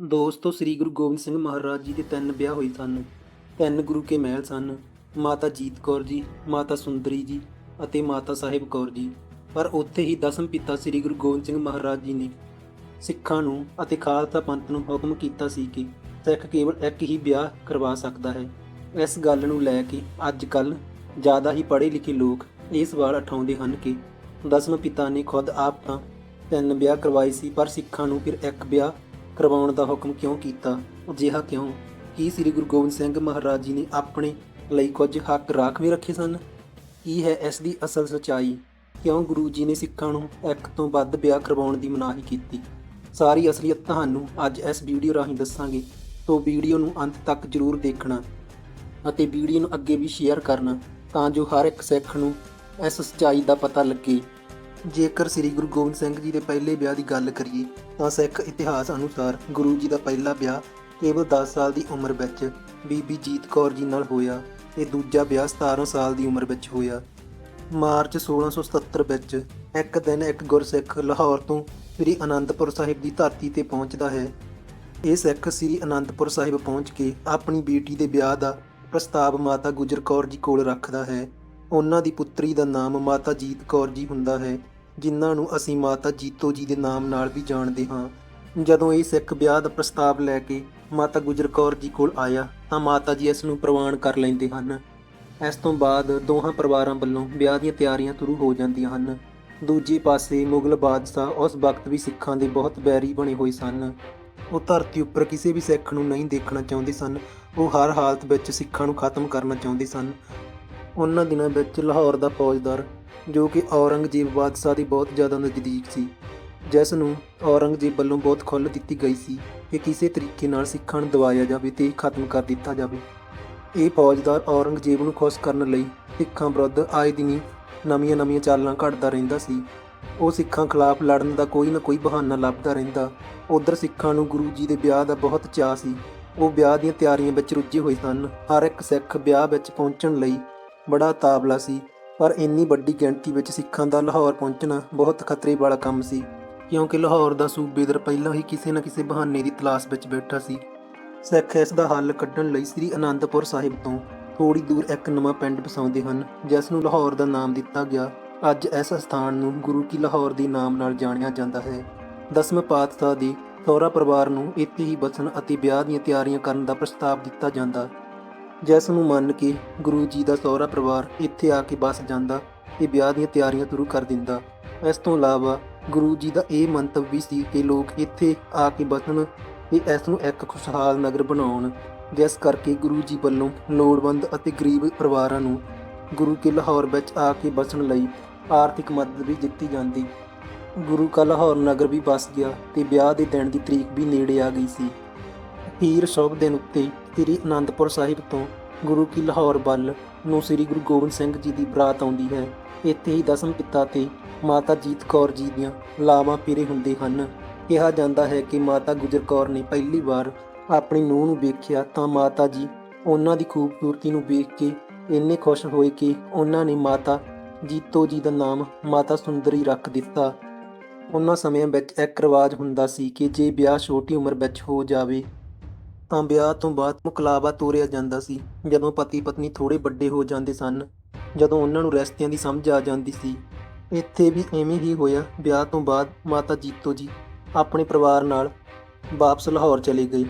ਦੋਸਤੋ ਸ੍ਰੀ ਗੁਰੂ ਗੋਬਿੰਦ ਸਿੰਘ ਮਹਾਰਾਜ ਜੀ ਦੇ ਤਿੰਨ ਵਿਆਹ ਹੋਏ ਸਨ। ਤਿੰਨ ਗੁਰੂ ਕੇ ਮਹਿਲ ਸਨ। ਮਾਤਾ ਜੀਤ ਕੌਰ ਜੀ, ਮਾਤਾ ਸੁੰਦਰੀ ਜੀ ਅਤੇ ਮਾਤਾ ਸਾਹਿਬ ਕੌਰ ਜੀ। ਪਰ ਉੱਥੇ ਹੀ ਦਸਮ ਪਿਤਾ ਸ੍ਰੀ ਗੁਰੂ ਗੋਬਿੰਦ ਸਿੰਘ ਮਹਾਰਾਜ ਜੀ ਨੇ ਸਿੱਖਾਂ ਨੂੰ ਅਤੇ ਖਾਲਸਾ ਪੰਥ ਨੂੰ ਹੁਕਮ ਕੀਤਾ ਸੀ ਕਿ ਸਿੱਖ ਕੇਵਲ ਇੱਕ ਹੀ ਵਿਆਹ ਕਰਵਾ ਸਕਦਾ ਹੈ। ਇਸ ਗੱਲ ਨੂੰ ਲੈ ਕੇ ਅੱਜ ਕੱਲ ਜ਼ਿਆਦਾ ਹੀ ਪੜ੍ਹੇ ਲਿਖੇ ਲੋਕ ਇਹ ਸਵਾਲ ਉਠਾਉਂਦੇ ਹਨ ਕਿ ਦਸਮ ਪਿਤਾ ਨੇ ਖੁਦ ਆਪ ਤਾਂ ਤਿੰਨ ਵਿਆਹ ਕਰਵਾਏ ਸੀ, ਪਰ ਸਿੱਖਾਂ ਨੂੰ ਫਿਰ ਇੱਕ ਵਿਆਹ ਕਰਵਾਉਣ ਦਾ ਹੁਕਮ ਕਿਉਂ ਕੀਤਾ? ਅਜਿਹਾ ਕਿਉਂ? ਕੀ ਸ੍ਰੀ ਗੁਰੂ ਗੋਬਿੰਦ ਸਿੰਘ ਮਹਾਰਾਜ ਜੀ ਨੇ ਆਪਣੇ ਲਈ ਕੁਝ ਹੱਕ ਰਾਖਵੇਂ ਰੱਖੇ ਸਨ? ਕੀ ਹੈ ਇਸ ਦੀ ਅਸਲ ਸਚਾਈ? ਕਿਉਂ ਗੁਰੂ ਜੀ ਨੇ ਸਿੱਖਾਂ ਨੂੰ ਇੱਕ ਤੋਂ ਵੱਧ ਵਿਆਹ ਕਰਵਾਉਣ ਦੀ ਮਨਾਹੀ ਕੀਤੀ? ਸਾਰੀ ਅਸਲੀਅਤ ਤੁਹਾਨੂੰ ਅੱਜ ਇਸ ਵੀਡੀਓ ਰਾਹੀਂ ਦੱਸਾਂਗੇ। ਤੋਂ ਵੀਡੀਓ ਨੂੰ ਅੰਤ ਤੱਕ ਜ਼ਰੂਰ ਦੇਖਣਾ ਅਤੇ ਵੀਡੀਓ ਨੂੰ ਅੱਗੇ ਵੀ ਸ਼ੇਅਰ ਕਰਨਾ ਤਾਂ ਜੋ ਹਰ ਇੱਕ ਸਿੱਖ ਨੂੰ ਇਸ ਸਚਾਈ ਦਾ ਪਤਾ ਲੱਗੇ। ਜੇਕਰ ਸ੍ਰੀ ਗੁਰੂ ਗੋਬਿੰਦ ਸਿੰਘ ਜੀ ਦੇ ਪਹਿਲੇ ਵਿਆਹ ਦੀ ਗੱਲ ਕਰੀਏ, ਤਾਂ ਸਿੱਖ ਇਤਿਹਾਸ ਅਨੁਸਾਰ ਗੁਰੂ ਜੀ ਦਾ ਪਹਿਲਾ ਵਿਆਹ ਕੇਵਲ 10 ਸਾਲ ਦੀ ਉਮਰ ਵਿੱਚ ਬੀਬੀ ਜੀਤ ਕੌਰ ਜੀ ਨਾਲ ਹੋਇਆ ਤੇ ਦੂਜਾ ਵਿਆਹ 17 ਸਾਲ ਦੀ ਉਮਰ ਵਿੱਚ ਹੋਇਆ। ਮਾਰਚ 1677 ਵਿੱਚ ਇੱਕ ਦਿਨ ਇੱਕ ਗੁਰਸਿੱਖ ਲਾਹੌਰ ਤੋਂ ਸ੍ਰੀ ਅਨੰਦਪੁਰ ਸਾਹਿਬ ਦੀ ਧਰਤੀ ਤੇ ਪਹੁੰਚਦਾ ਹੈ। ਇਹ ਸਿੱਖ ਸ੍ਰੀ ਅਨੰਦਪੁਰ ਸਾਹਿਬ ਪਹੁੰਚ ਕੇ ਆਪਣੀ ਬੇਟੀ ਦੇ ਵਿਆਹ ਦਾ ਪ੍ਰਸਤਾਵ ਮਾਤਾ ਗੁਜਰ ਕੌਰ ਜੀ ਕੋਲ ਰੱਖਦਾ ਹੈ। ਉਹਨਾਂ ਦੀ ਪੁੱਤਰੀ ਦਾ ਨਾਮ ਮਾਤਾ ਜੀਤ ਕੌਰ ਜੀ ਹੁੰਦਾ ਹੈ। ਜਿਨ੍ਹਾਂ ਨੂੰ ਅਸੀਂ ਮਾਤਾ ਜੀਤੋ ਜੀ ਦੇ ਨਾਮ ਨਾਲ ਵੀ ਜਾਣਦੇ ਹਾਂ। ਜਦੋਂ ਇਹ ਸਿੱਖ ਵਿਆਹ ਦਾ ਪ੍ਰਸਤਾਵ ਲੈ ਕੇ ਮਾਤਾ ਗੁਜਰ ਕੌਰ ਜੀ ਕੋਲ ਆਇਆ, ਤਾਂ ਮਾਤਾ ਜੀ ਇਸ ਨੂੰ ਪ੍ਰਵਾਨ ਕਰ ਲੈਂਦੇ ਹਨ। ਇਸ ਤੋਂ ਬਾਅਦ ਦੋਹਾਂ ਪਰਿਵਾਰਾਂ ਵੱਲੋਂ ਵਿਆਹ ਦੀਆਂ ਤਿਆਰੀਆਂ ਸ਼ੁਰੂ ਹੋ ਜਾਂਦੀਆਂ ਹਨ। ਦੂਜੇ ਪਾਸੇ ਮੁਗਲ ਬਾਦਸ਼ਾਹ ਉਸ ਵਕਤ ਵੀ ਸਿੱਖਾਂ ਦੇ ਬਹੁਤ ਬੈਰੀ ਬਣੇ ਹੋਏ ਸਨ। ਉਹ ਧਰਤੀ ਉੱਪਰ ਕਿਸੇ ਵੀ ਸਿੱਖ ਨੂੰ ਨਹੀਂ ਦੇਖਣਾ ਚਾਹੁੰਦੇ ਸਨ। ਉਹ ਹਰ ਹਾਲਤ ਵਿੱਚ ਸਿੱਖਾਂ ਨੂੰ ਖਤਮ ਕਰਨਾ ਚਾਹੁੰਦੇ ਸਨ। ਉਹਨਾਂ ਦਿਨਾਂ ਵਿੱਚ ਲਾਹੌਰ ਦਾ ਫੌਜਦਾਰ ਜੋ ਕਿ ਔਰੰਗਜ਼ੇਬ ਬਾਦਸ਼ਾਹ ਦੀ ਬਹੁਤ ਜ਼ਿਆਦਾ ਨਜ਼ਦੀਕ ਸੀ। ਜਿਸ ਨੂੰ ਔਰੰਗਜ਼ੇਬ ਵੱਲੋਂ ਬਹੁਤ ਖੁੱਲ੍ਹ ਦਿੱਤੀ ਗਈ ਸੀ ਕਿ ਕਿਸੇ ਤਰੀਕੇ ਨਾਲ ਸਿੱਖਾਂ ਨੂੰ ਦਬਾਇਆ ਜਾਵੇ ਤੇ ਖਤਮ ਕਰ ਦਿੱਤਾ ਜਾਵੇ। ਇਹ ਫੌਜਦਾਰ ਔਰੰਗਜ਼ੇਬ ਨੂੰ ਖੁਸ਼ ਕਰਨ ਲਈ ਸਿੱਖਾਂ ਵਿਰੁੱਧ ਆਏ ਦਿਨੀ ਨਵੀਆਂ-ਨਵੀਆਂ ਚਾਲਾਂ ਘੜਦਾ ਰਹਿੰਦਾ ਸੀ। ਉਹ ਸਿੱਖਾਂ ਖਿਲਾਫ ਲੜਨ ਦਾ ਕੋਈ ਨਾ ਕੋਈ ਬਹਾਨਾ ਲੱਭਦਾ ਰਹਿੰਦਾ। ਉਧਰ ਸਿੱਖਾਂ ਨੂੰ ਗੁਰੂ ਜੀ ਦੇ ਵਿਆਹ ਦਾ ਬਹੁਤ ਚਾਅ ਸੀ। ਉਹ ਵਿਆਹ ਦੀਆਂ ਤਿਆਰੀਆਂ ਵਿੱਚ ਰੁੱਝੇ ਹੋਏ ਸਨ। ਹਰ ਇੱਕ ਸਿੱਖ ਵਿਆਹ ਵਿੱਚ ਪਹੁੰਚਣ ਲਈ ਬੜਾ ਤਾਬਲਾ ਸੀ। ਪਰ ਇੰਨੀ ਵੱਡੀ ਗਿਣਤੀ ਵਿੱਚ ਸਿੱਖਾਂ ਦਾ ਲਾਹੌਰ ਪਹੁੰਚਣਾ ਬਹੁਤ ਖਤਰੇ ਵਾਲਾ ਕੰਮ ਸੀ, ਕਿਉਂਕਿ ਲਾਹੌਰ ਦਾ ਸੂਬੇਦਾਰ ਪਹਿਲਾਂ ਹੀ ਕਿਸੇ ਨਾ ਕਿਸੇ ਬਹਾਨੇ ਦੀ ਤਲਾਸ਼ ਵਿੱਚ ਬੈਠਾ ਸੀ। ਸਿੱਖ ਇਸ ਦਾ ਹੱਲ ਕੱਢਣ ਲਈ ਸ੍ਰੀ ਅਨੰਦਪੁਰ ਸਾਹਿਬ ਤੋਂ ਥੋੜੀ ਦੂਰ ਇੱਕ ਨਵਾਂ ਪਿੰਡ ਵਸਾਉਂਦੇ ਹਨ, ਜਿਸ ਨੂੰ ਲਾਹੌਰ ਦਾ ਨਾਮ ਦਿੱਤਾ ਗਿਆ। ਅੱਜ ਇਸ ਸਥਾਨ ਨੂੰ ਗੁਰੂ ਕੀ ਲਾਹੌਰ ਦੇ ਨਾਮ ਨਾਲ ਜਾਣਿਆ ਜਾਂਦਾ ਹੈ। ਦਸਵੇਂ ਪਾਤਸ਼ਾਹ ਦੀ ਸਹੁਰਾ ਪਰਿਵਾਰ ਨੂੰ ਇੱਥੇ ਹੀ ਬਸਣ ਅਤੇ ਵਿਆਹ ਦੀਆਂ ਤਿਆਰੀਆਂ ਕਰਨ ਦਾ ਪ੍ਰਸਤਾਵ ਦਿੱਤਾ ਜਾਂਦਾ। ਜਿਸ ਨੂੰ ਮੰਨ ਕੇ ਗੁਰੂ ਜੀ ਦਾ ਸਹੁਰਾ ਪਰਿਵਾਰ ਇੱਥੇ ਆ ਕੇ ਬਸ ਜਾਂਦਾ ਤੇ ਵਿਆਹ ਦੀਆਂ ਤਿਆਰੀਆਂ ਸ਼ੁਰੂ ਕਰ ਦਿੰਦਾ। ਇਸ ਤੋਂ ਇਲਾਵਾ ਗੁਰੂ ਜੀ ਦਾ ਇਹ ਮੰਤਵ ਵੀ ਸੀ ਕਿ ਲੋਕ ਇੱਥੇ ਆ ਕੇ ਬਸਣ ਤੇ ਇਸ ਨੂੰ ਇੱਕ ਖੁਸ਼ਹਾਲ ਨਗਰ ਬਣਾਉਣ। ਜਿਸ ਕਰਕੇ ਗੁਰੂ ਜੀ ਵੱਲੋਂ ਲੋੜਵੰਦ ਅਤੇ ਗਰੀਬ ਪਰਿਵਾਰਾਂ ਨੂੰ ਗੁਰੂ ਕੇ ਲਾਹੌਰ ਵਿੱਚ ਆ ਕੇ ਬਸਣ ਲਈ ਆਰਥਿਕ ਮਦਦ ਵੀ ਦਿੱਤੀ ਜਾਂਦੀ। ਗੁਰੂ ਕਾ ਲਾਹੌਰ ਨਗਰ ਵੀ ਬਸ ਗਿਆ ਤੇ ਵਿਆਹ ਦੇ ਦਿਨ ਦੀ ਤਰੀਕ ਵੀ ਨੇੜੇ ਆ ਗਈ ਸੀ। ਪੀਰ ਸ਼ੁਭ ਦਿਨ ਉੱਤੇ ਸ੍ਰੀ ਅਨੰਦਪੁਰ ਸਾਹਿਬ ਤੋਂ ਗੁਰੂ ਕੀ ਲਾਹੌਰ ਵੱਲ ਨੂੰ ਸ੍ਰੀ ਗੁਰੂ ਗੋਬਿੰਦ ਸਿੰਘ ਜੀ ਦੀ ਬਰਾਤ ਆਉਂਦੀ ਹੈ। ਇੱਥੇ ਹੀ ਦਸਮ ਪਿਤਾ ਤੇ ਮਾਤਾ ਜੀਤ ਕੌਰ ਜੀ ਦੀਆਂ ਲਾਵਾਂ ਫੇਰੇ ਹੁੰਦੇ ਹਨ। ਕਿਹਾ ਜਾਂਦਾ ਹੈ ਕਿ ਮਾਤਾ ਗੁਜਰ ਕੌਰ ਨੇ ਪਹਿਲੀ ਵਾਰ ਆਪਣੀ ਨੂੰਹ ਨੂੰ ਵੇਖਿਆ ਤਾਂ ਮਾਤਾ ਜੀ ਉਹਨਾਂ ਦੀ ਖੂਬਸੂਰਤੀ ਨੂੰ ਵੇਖ ਕੇ ਇੰਨੇ ਖੁਸ਼ ਹੋਏ ਕਿ ਉਹਨਾਂ ਨੇ ਮਾਤਾ ਜੀਤੋ ਜੀ ਦਾ ਨਾਮ ਮਾਤਾ ਸੁੰਦਰੀ ਰੱਖ ਦਿੱਤਾ। ਉਹਨਾਂ ਸਮਿਆਂ ਵਿੱਚ ਇੱਕ ਰਿਵਾਜ ਹੁੰਦਾ ਸੀ ਕਿ ਜੇ ਵਿਆਹ ਛੋਟੀ ਉਮਰ ਵਿੱਚ ਹੋ ਜਾਵੇ ਤਾਂ ਵਿਆਹ ਤੋਂ ਬਾਅਦ ਮੁਕਲਾਵਾ ਤੋਰਿਆ ਜਾਂਦਾ ਸੀ, ਜਦੋਂ ਪਤੀ ਪਤਨੀ ਥੋੜੇ ਵੱਡੇ ਹੋ ਜਾਂਦੇ ਸਨ, ਜਦੋਂ ਉਹਨਾਂ ਨੂੰ ਰਿਸ਼ਤਿਆਂ ਦੀ ਸਮਝ ਆ ਜਾਂਦੀ ਸੀ। ਇੱਥੇ ਵੀ ਐਵੇਂ ਹੀ ਹੋਇਆ, ਵਿਆਹ ਤੋਂ ਬਾਅਦ ਮਾਤਾ ਜੀਤੋ ਜੀ ਆਪਣੇ ਪਰਿਵਾਰ ਨਾਲ ਵਾਪਸ ਲਾਹੌਰ ਚਲੇ ਗਏ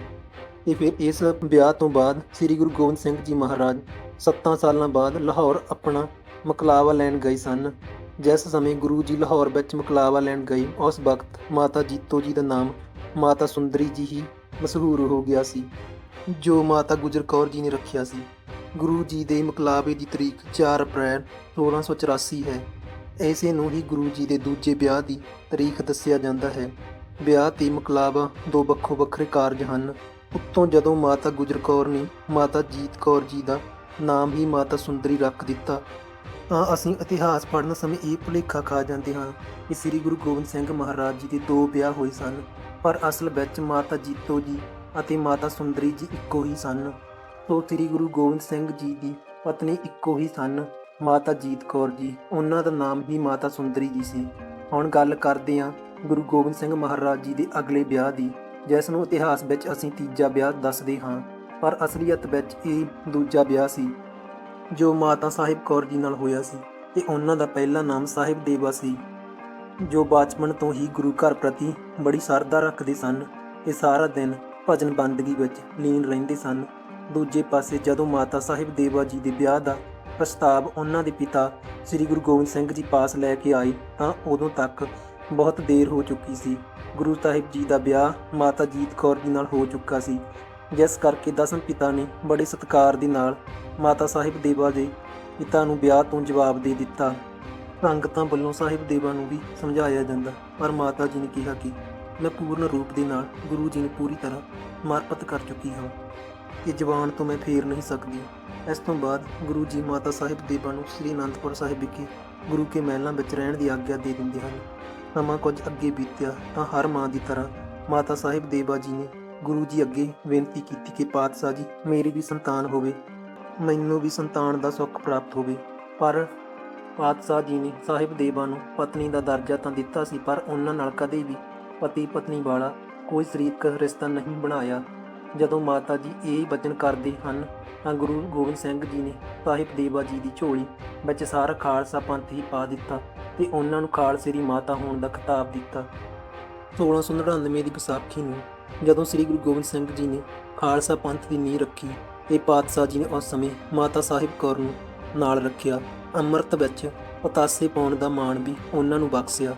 ਤੇ ਫਿਰ ਇਸ ਵਿਆਹ ਤੋਂ ਬਾਅਦ ਸ੍ਰੀ ਗੁਰੂ ਗੋਬਿੰਦ ਸਿੰਘ ਜੀ ਮਹਾਰਾਜ 7 ਸਾਲਾਂ ਬਾਅਦ ਲਾਹੌਰ ਆਪਣਾ ਮਕਲਾਵਾ ਲੈਣ ਗਏ ਸਨ। ਜਿਸ ਸਮੇਂ ਗੁਰੂ ਜੀ ਲਾਹੌਰ ਵਿੱਚ ਮਕਲਾਵਾ ਲੈਣ ਗਏ, ਉਸ ਵਕਤ ਮਾਤਾ ਜੀਤੋ ਜੀ ਦਾ ਨਾਮ ਮਾਤਾ ਸੁੰਦਰੀ ਜੀ ਹੀ ਮਸ਼ਹੂਰ ਹੋ ਗਿਆ ਸੀ, ਜੋ ਮਾਤਾ ਗੁਜਰ ਕੌਰ ਜੀ ਨੇ ਰੱਖਿਆ ਸੀ। ਗੁਰੂ ਜੀ ਦੇ ਮਕਲਾਵੇ ਦੀ ਤਰੀਕ 4 ਅਪ੍ਰੈਲ 1684 ਹੈ। ਐਸੇ ਨੂੰ ਹੀ ਗੁਰੂ ਜੀ ਦੇ ਦੂਜੇ ਵਿਆਹ ਦੀ ਤਾਰੀਖ ਦੱਸਿਆ ਜਾਂਦਾ ਹੈ। ਵਿਆਹ ਤੇ ਮਕਲਾਵਾ ਦੋ ਵੱਖੋ ਵੱਖਰੇ ਕਾਰਜ ਹਨ। ਉੱਤੋਂ ਜਦੋਂ ਮਾਤਾ ਗੁਜਰ ਕੌਰ ਨੇ ਮਾਤਾ ਜੀਤ ਕੌਰ ਜੀ ਦਾ ਨਾਮ ਹੀ ਮਾਤਾ ਸੁੰਦਰੀ ਰੱਖ ਦਿੱਤਾ, ਤਾਂ ਅਸੀਂ ਇਤਿਹਾਸ ਪੜ੍ਹਨ ਸਮੇਂ ਇਹ ਭੁਲੇਖਾ ਖਾ ਜਾਂਦੇ ਹਾਂ ਕਿ ਸ੍ਰੀ ਗੁਰੂ ਗੋਬਿੰਦ ਸਿੰਘ ਮਹਾਰਾਜ ਜੀ ਦੇ ਦੋ ਵਿਆਹ ਹੋਏ ਸਨ। ਪਰ ਅਸਲ ਵਿੱਚ ਮਾਤਾ ਜੀਤੋ ਜੀ ਅਤੇ ਮਾਤਾ ਸੁੰਦਰੀ ਜੀ ਇੱਕੋ ਹੀ ਸਨ। ਸੋ ਸ੍ਰੀ ਗੁਰੂ ਗੋਬਿੰਦ ਸਿੰਘ ਜੀ ਦੀ ਪਤਨੀ ਇੱਕੋ ਹੀ ਸਨ, ਮਾਤਾ ਜੀਤ ਕੌਰ ਜੀ। ਉਹਨਾਂ ਦਾ ਨਾਮ ਹੀ ਮਾਤਾ ਸੁੰਦਰੀ ਜੀ ਸੀ। ਹੁਣ ਗੱਲ ਕਰਦੇ ਹਾਂ ਗੁਰੂ ਗੋਬਿੰਦ ਸਿੰਘ ਮਹਾਰਾਜ ਜੀ ਦੇ ਅਗਲੇ ਵਿਆਹ ਦੀ, ਜਿਸ ਨੂੰ ਇਤਿਹਾਸ ਵਿੱਚ ਅਸੀਂ ਤੀਜਾ ਵਿਆਹ ਦੱਸਦੇ ਹਾਂ। ਪਰ ਅਸਲੀਅਤ ਵਿੱਚ ਇਹ ਦੂਜਾ ਵਿਆਹ ਸੀ, ਜੋ ਮਾਤਾ ਸਾਹਿਬ ਕੌਰ ਜੀ ਨਾਲ ਹੋਇਆ ਸੀ ਤੇ ਉਹਨਾਂ ਦਾ ਪਹਿਲਾ ਨਾਮ ਸਾਹਿਬ ਦੇਵਾ ਸੀ, ਜੋ ਬਚਪਨ ਤੋਂ ਹੀ ਗੁਰੂ ਘਰ ਪ੍ਰਤੀ ਬੜੀ ਸ਼ਰਧਾ ਰੱਖਦੇ ਸਨ। ਤੇ ਸਾਰਾ ਦਿਨ ਭਜਨ ਬੰਦਗੀ ਵਿੱਚ ਲੀਨ ਰਹਿੰਦੇ ਸਨ। ਦੂਜੇ ਪਾਸੇ ਜਦੋਂ ਮਾਤਾ ਸਾਹਿਬ ਦੇਵਾ ਜੀ ਦੇ ਵਿਆਹ ਦਾ ਪ੍ਰਸਤਾਵ ਉਹਨਾਂ ਦੇ ਪਿਤਾ ਸ੍ਰੀ ਗੁਰੂ ਗੋਬਿੰਦ ਸਿੰਘ ਜੀ ਪਾਸ ਲੈ ਕੇ ਆਏ, ਤਾਂ ਉਦੋਂ ਤੱਕ ਬਹੁਤ ਦੇਰ ਹੋ ਚੁੱਕੀ ਸੀ। ਗੁਰੂ ਸਾਹਿਬ ਜੀ ਦਾ ਵਿਆਹ ਮਾਤਾ ਜੀਤ ਕੌਰ ਜੀ ਨਾਲ ਹੋ ਚੁੱਕਾ ਸੀ। ਜਿਸ ਕਰਕੇ ਦਸਮ ਪਿਤਾ ਨੇ ਬੜੇ ਸਤਿਕਾਰ ਦੇ ਨਾਲ ਮਾਤਾ ਸਾਹਿਬ ਦੇਵਾ ਦੇ ਪਿਤਾ ਨੂੰ ਵਿਆਹ ਤੋਂ ਜਵਾਬ ਦੇ ਦਿੱਤਾ। ਸੰਗਤਾਂ ਵੱਲੋਂ ਸਾਹਿਬ ਦੇਵਾ ਨੂੰ ਵੀ ਸਮਝਾਇਆ ਜਾਂਦਾ, ਪਰ ਮਾਤਾ ਜੀ ਨੇ ਕਿਹਾ ਕਿ ਮੈਂ ਪੂਰਨ ਰੂਪ ਦੇ ਨਾਲ ਗੁਰੂ ਜੀ ਨੂੰ ਪੂਰੀ ਤਰ੍ਹਾਂ ਸਮਰਪਿਤ ਕਰ ਚੁੱਕੀ ਹਾਂ। ਇਹ ਜਵਾਨ ਤੋਂ ਮੈਂ ਫੇਰ ਨਹੀਂ ਸਕਦੀ। ਇਸ ਤੋਂ ਬਾਅਦ ਗੁਰੂ ਜੀ ਮਾਤਾ ਸਾਹਿਬ ਦੇਵਾ ਨੂੰ ਸ੍ਰੀ ਅਨੰਦਪੁਰ ਸਾਹਿਬ ਵਿਖੇ ਗੁਰੂ ਕੇ ਮਹਿਲਾਂ ਵਿੱਚ ਰਹਿਣ ਦੀ ਆਗਿਆ ਦੇ ਦਿੰਦੇ ਹਨ। ਸਮਾਂ ਕੁਝ ਅੱਗੇ ਬੀਤਿਆ ਤਾਂ ਹਰ ਮਾਂ ਦੀ ਤਰ੍ਹਾਂ ਮਾਤਾ ਸਾਹਿਬ ਦੇਵਾ ਜੀ ਨੇ ਗੁਰੂ ਜੀ ਅੱਗੇ ਬੇਨਤੀ ਕੀਤੀ ਕਿ ਪਾਤਸ਼ਾਹ ਜੀ, ਮੇਰੀ ਵੀ ਸੰਤਾਨ ਹੋਵੇ, ਮੈਨੂੰ ਵੀ ਸੰਤਾਨ ਦਾ ਸੁੱਖ ਪ੍ਰਾਪਤ ਹੋਵੇ, ਪਰ ਪਾਤਸ਼ਾਹ ਜੀ ਨੇ ਸਾਹਿਬ ਦੇਵਾ ਨੂੰ ਪਤਨੀ ਦਾ ਦਰਜਾ ਤਾਂ ਦਿੱਤਾ ਸੀ, ਪਰ ਉਹਨਾਂ ਨਾਲ ਕਦੇ ਵੀ ਪਤੀ ਪਤਨੀ ਵਾਲਾ ਕੋਈ ਸਰੀਰਕ ਰਿਸ਼ਤਾ ਨਹੀਂ ਬਣਾਇਆ। ਜਦੋਂ ਮਾਤਾ ਜੀ ਇਹ ਵਚਨ ਕਰਦੇ ਹਨ ਤਾਂ ਗੁਰੂ ਗੋਬਿੰਦ ਸਿੰਘ ਜੀ ਨੇ ਸਾਹਿਬ ਦੇਵਾ ਜੀ ਦੀ ਝੋਲੀ ਵਿੱਚ ਸਾਰਾ ਖਾਲਸਾ ਪੰਥ ਹੀ ਪਾ ਦਿੱਤਾ ਤੇ ਉਹਨਾਂ ਨੂੰ ਖਾਲਸੇ ਦੀ ਮਾਤਾ ਹੋਣ ਦਾ ਖਿਤਾਬ ਦਿੱਤਾ। 1699 ਦੀ ਵਿਸਾਖੀ ਨੂੰ ਜਦੋਂ ਸ੍ਰੀ ਗੁਰੂ ਗੋਬਿੰਦ ਸਿੰਘ ਜੀ ਨੇ ਖਾਲਸਾ ਪੰਥ ਦੀ ਨੀਂਹ ਰੱਖੀ ਤੇ ਪਾਤਸ਼ਾਹ ਜੀ ਨੇ ਉਸ ਸਮੇਂ ਮਾਤਾ ਸਾਹਿਬ ਕੌਰ ਨੂੰ ਨਾਲ ਰੱਖਿਆ। ਅੰਮ੍ਰਿਤ ਵਿੱਚ ਪਤਾਸੇ ਪਾਉਣ ਦਾ ਮਾਣ ਵੀ ਉਹਨਾਂ ਨੂੰ ਬਖਸ਼ਿਆ।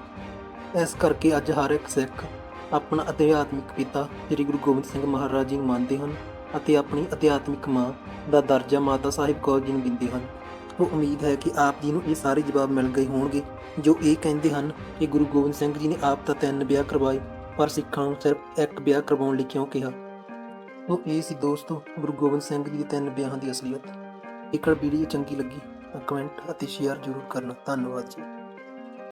ਇਸ ਕਰਕੇ ਅੱਜ ਹਰ ਇੱਕ ਸਿੱਖ ਆਪਣਾ ਅਧਿਆਤਮਿਕ ਪਿਤਾ ਸ੍ਰੀ ਗੁਰੂ ਗੋਬਿੰਦ ਸਿੰਘ ਮਹਾਰਾਜ ਜੀ ਨੂੰ ਮੰਨਦੇ ਹਨ ਅਤੇ ਆਪਣੀ ਅਧਿਆਤਮਿਕ ਮਾਂ ਦਾ ਦਰਜਾ ਮਾਤਾ ਸਾਹਿਬ ਕੌਰ ਜੀ ਨੂੰ ਦਿੰਦੇ ਹਨ। ਉਹ ਉਮੀਦ ਹੈ ਕਿ ਆਪ ਜੀ ਨੂੰ ਇਹ ਸਾਰੇ ਜਵਾਬ ਮਿਲ ਗਏ ਹੋਣਗੇ, ਜੋ ਇਹ ਕਹਿੰਦੇ ਹਨ ਕਿ ਗੁਰੂ ਗੋਬਿੰਦ ਸਿੰਘ ਜੀ ਨੇ ਆਪ ਤਾਂ ਤਿੰਨ ਵਿਆਹ ਕਰਵਾਏ, ਪਰ ਸਿੱਖਾਂ ਨੂੰ ਸਿਰਫ ਇੱਕ ਵਿਆਹ ਕਰਵਾਉਣ ਲਈ ਕਿਉਂ ਕਿਹਾ? ਉਹ ਇਹ ਸੀ ਦੋਸਤੋ ਗੁਰੂ ਗੋਬਿੰਦ ਸਿੰਘ ਜੀ ਦੇ ਤਿੰਨ ਵਿਆਹਾਂ ਦੀ ਅਸਲੀਅਤ। ਜੇਕਰ ਵੀਡੀਓ ਚੰਗੀ ਲੱਗੀ ਤਾਂ ਕਮੈਂਟ ਅਤੇ ਸ਼ੇਅਰ ਜ਼ਰੂਰ ਕਰਨਾ ਧੰਨਵਾਦ ਜੀ।